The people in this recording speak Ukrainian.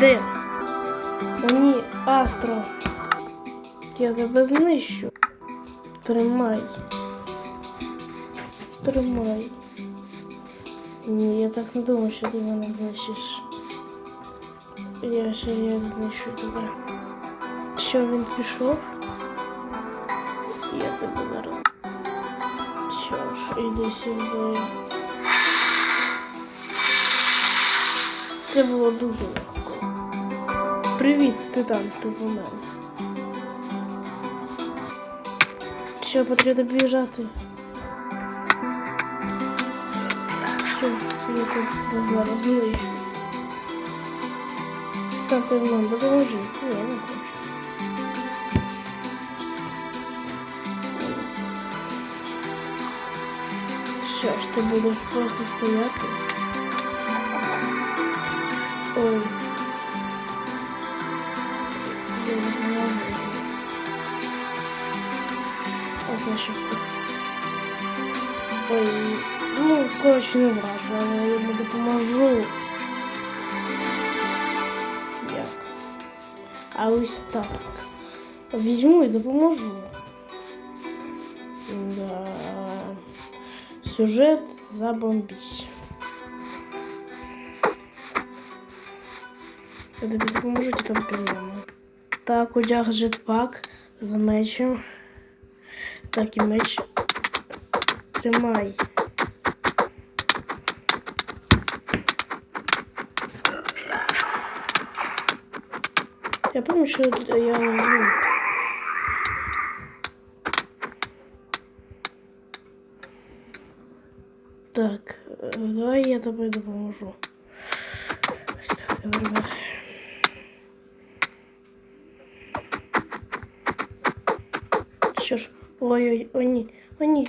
Де? О, ні, Астро. Я тебе знищу. Тримай. Тримай. Ні, я так не думав, що ти мене знищиш. Я ще як знищу тебе. Що він пішов? Я тебе зараз. Що ж, іди сюди. Це було дуже легко. Привіт, ти в мене. Що, потрібно біжати? Що я тебе зараз знищу. Стати в мене, допоможи. Я не хочу. Що ж, ти будеш просто стояти? За? Ой, ну, коротше, не але я йому допоможу. Як? А ось так. Візьму і допоможу. Да. Сюжет забомбись. Я тобі допоможу там приймемо. Так, одяг джетпак з мечем. Так, і меч. Тримай. Я пам'ятаю, що я ну, Так, давай я тобі допоможу. Так, добре. Що ж, ой-ой, о ні, о ні,